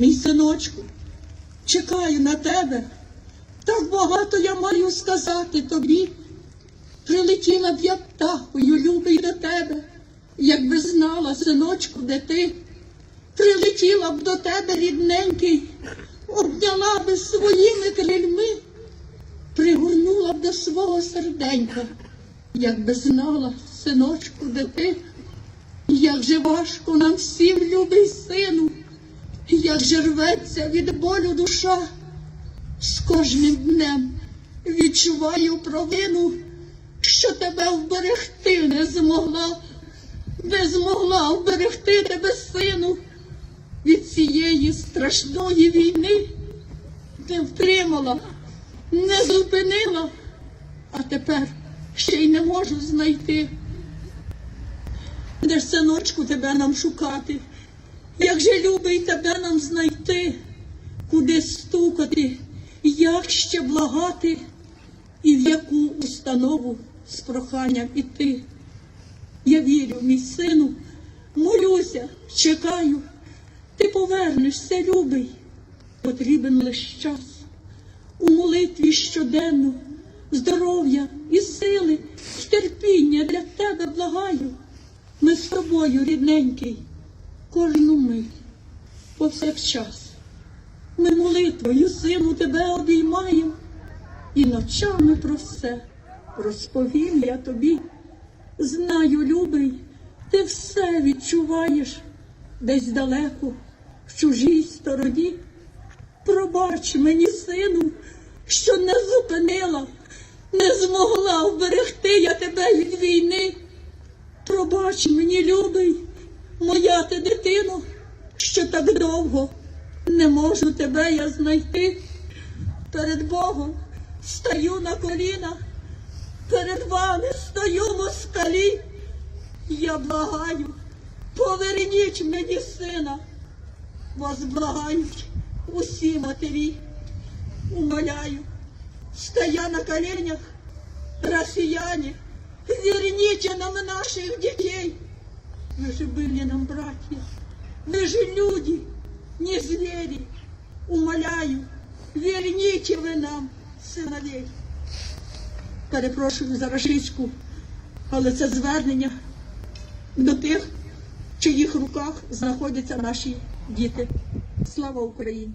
Мій синочку, чекаю на тебе. Так багато я маю сказати тобі. Прилетіла б я птахою, любий до тебе, якби знала, синочку, де ти. Прилетіла б до тебе, рідненький, обняла би своїми крильми, пригорнула б до свого серденька, якби знала, синочку, де ти. Як же важко нам всім, любий сину, як же рветься від болю душа, з кожним днем відчуваю провину, що тебе вберегти не змогла, не змогла вберегти тебе, сину, від цієї страшної війни, не втримала, не зупинила, а тепер ще й не можу знайти. Де ж, синочку, тебе нам шукати? Як же любий тебе нам знайти, куди стукати, як ще благати, і в яку установу з проханням іти? Я вірю, мій сину, молюся, чекаю, ти повернешся, любий, потрібен лиш час. У молитві щоденно, здоров'я і сили, терпіння для тебе благаю. Ми з тобою, рідненький, кожну мить, повсякчас. Ми молитвою, сину, тебе обіймаємо, і ночами про все розповім я тобі. Знаю, любий, ти все відчуваєш десь далеко, в чужій стороні. Пробач мені, сину, що не зупинила, не змогла вберегти я тебе від війни. Пробач мені, любий, моя ти дитино, що так довго не можу тебе я знайти. Перед Богом стаю на коліна, перед вами стою москалі. Я благаю, поверніть мені сина, вас благають усі матері. Умоляю, стоя на коленях, россияне, верните нам наших детей. Вы же были нам братья, вы же люди, не звери. Умоляю, верните ви нам синовей. Перепрошую за рашистську, але це звернення до тих, в чиїх руках знаходяться наші діти. Слава Україні!